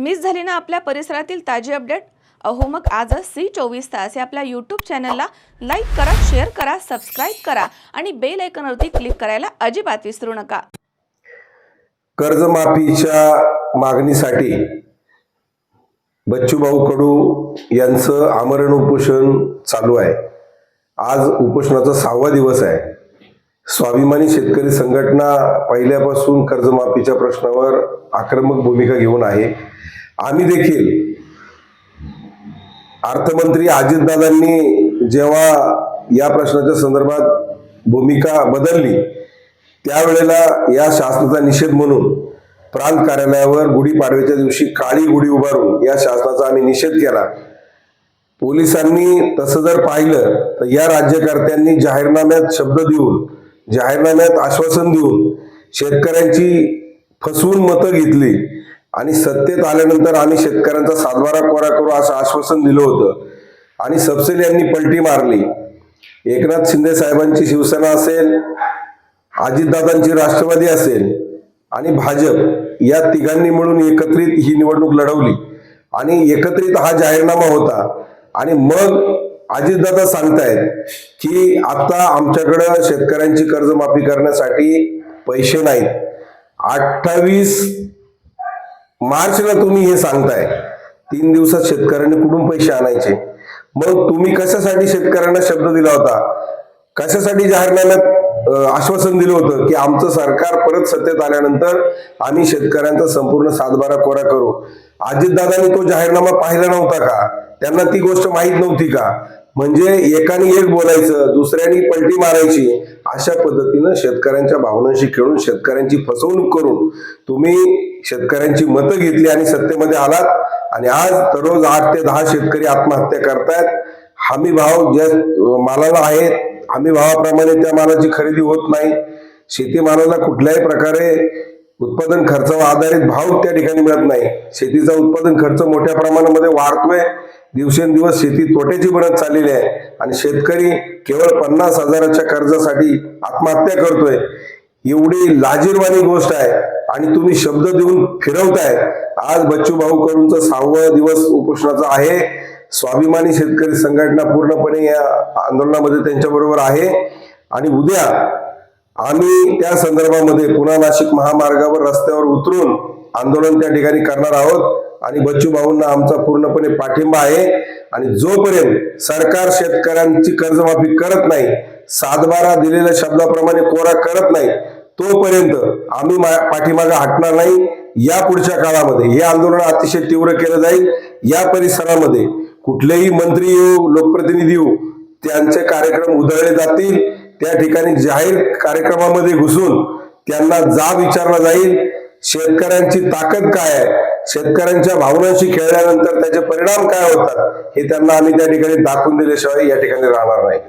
Miss झाली ना आपल्या परिसरातील ताजी अपडेट? अहो मग आजच सी चोवीस तास या आपल्या यूट्यूब चॅनलला लाईक करा शेअर करा सबस्क्राईब करा आणि बेल आयकॉनवरती क्लिक करायला अजिबात विसरू नका. कर्जमाफीच्या मागणीसाठी बच्चूभाऊ कडू यांचं आमरण उपोषण चालू आहे. आज उपोषणाचा सहावा दिवस आहे. स्वाभिमानी शेतकरी संघटना पहिल्यापासून कर्जमाफीच्या प्रश्नावर आक्रमक भूमिका घेऊन आहे. आम्ही देखील अर्थमंत्री अजितदादांनी जेव्हा या प्रश्नाच्या संदर्भात भूमिका बदलली त्यावेळेला या शासनाचा निषेध म्हणून प्रांत कार्यालयावर गुढीपाडव्याच्या दिवशी काळी गुढी उभारून या शासनाचा आम्ही निषेध केला. पोलिसांनी तसं जर पाहिलं तर या राज्यकर्त्यांनी जाहीरनाम्यात शब्द देऊन जाहीरनाम्यात आश्वासन देऊन शेतकऱ्यांची फसवून मतं घेतली. आणि सत्तेत आल्यानंतर आम्ही शेतकऱ्यांचा सातबारा कोरा करू असं आश्वासन दिलं होतं. आणि सबसेल यांनी पलटी मारली. एकनाथ शिंदे साहेबांची शिवसेना असेल अजितदादांची राष्ट्रवादी असेल आणि भाजप या तिघांनी मिळून एकत्रित ही निवडणूक लढवली. आणि एकत्रित हा जाहीरनामा होता. आणि मग अजितदादा सांगतायत की आता आमच्याकडं शेतकऱ्यांची कर्जमाफी करण्यासाठी पैसे नाहीत. अठ्ठावीस मार्चला तुम्ही हे सांगताय. तीन दिवसात शेतकऱ्यांनी कुठून पैसे आणायचे? मग तुम्ही कशासाठी शेतकऱ्यांना शब्द दिला होता? कशासाठी जाहीरनाम्यात आश्वासन दिलं होतं की आमचं सरकार परत सत्तेत आल्यानंतर आम्ही शेतकऱ्यांचा संपूर्ण सातबारा कोरा करू? अजितदादांनी तो जाहीरनामा पाहिला नव्हता का? त्यांना ती गोष्ट माहीत नव्हती का? म्हणजे एकाने एक बोलायचं दुसऱ्यानी पलटी मारायची अशा पद्धतीनं शेतकऱ्यांच्या भावनांशी खेळून शेतकऱ्यांची फसवणूक करून तुम्ही शेतकऱ्यांची मतं घेतली आणि सत्तेमध्ये आलात. आणि आज दररोज आठ ते दहा शेतकरी आत्महत्या करतायत. हमी भाव ज्या मालाला आहेत हमी भावाप्रमाणे त्या मालाची खरेदी होत नाही. शेतीमालाला कुठल्याही प्रकारे उत्पादन खर्चावर आधारित भाव त्या ठिकाणी मिळत नाही. शेतीचा उत्पादन खर्च मोठ्या प्रमाणामध्ये वाढतोय. दिवसेंदिवस शेती तोट्याची बनत चाललेली आहे. आणि शेतकरी केवळ पन्नास हजाराच्या कर्जासाठी आत्महत्या करतोय. एवढी लाजीरवाणी गोष्ट आहे. आणि तुम्ही शब्द देऊन फिरवताय. आज बच्चू भाऊ कडूंचा सहावा दिवस उपोषणाचा आहे. स्वाभिमानी शेतकरी संघटना पूर्णपणे या आंदोलनामध्ये त्यांच्या बरोबर आहे. आणि उद्या आम्ही त्या संदर्भामध्ये पुन्हा नाशिक महामार्गावर रस्त्यावर उतरून आंदोलन त्या ठिकाणी करणार आहोत. आणि बच्चू भाऊंना आमचा पूर्णपणे पाठिंबा आहे. आणि जोपर्यंत सरकार शेतकऱ्यांची कर्जमाफी करत नाही सातबारा दिलेल्या शब्दाप्रमाणे कोरा करत नाही तोपर्यंत आम्ही मा- पाठीमागे हटणार नाही. या पुढच्या काळामध्ये हे आंदोलन अतिशय तीव्र केलं जाईल. या परिसरामध्ये कुठलेही मंत्री येऊ लोकप्रतिनिधी येऊ त्यांचे कार्यक्रम उधळले जातील. त्या ठिकाणी जाहीर कार्यक्रमामध्ये घुसून त्यांना जाब विचारला जाईल. शेतकऱ्यांची ताकद काय आहे? शेतकऱ्यांच्या भावनांशी खेळल्यानंतर त्याचे परिणाम काय होतात? हे त्यांना आम्ही त्या ठिकाणी दाखवून दिल्याशिवाय या ठिकाणी राहणार नाही.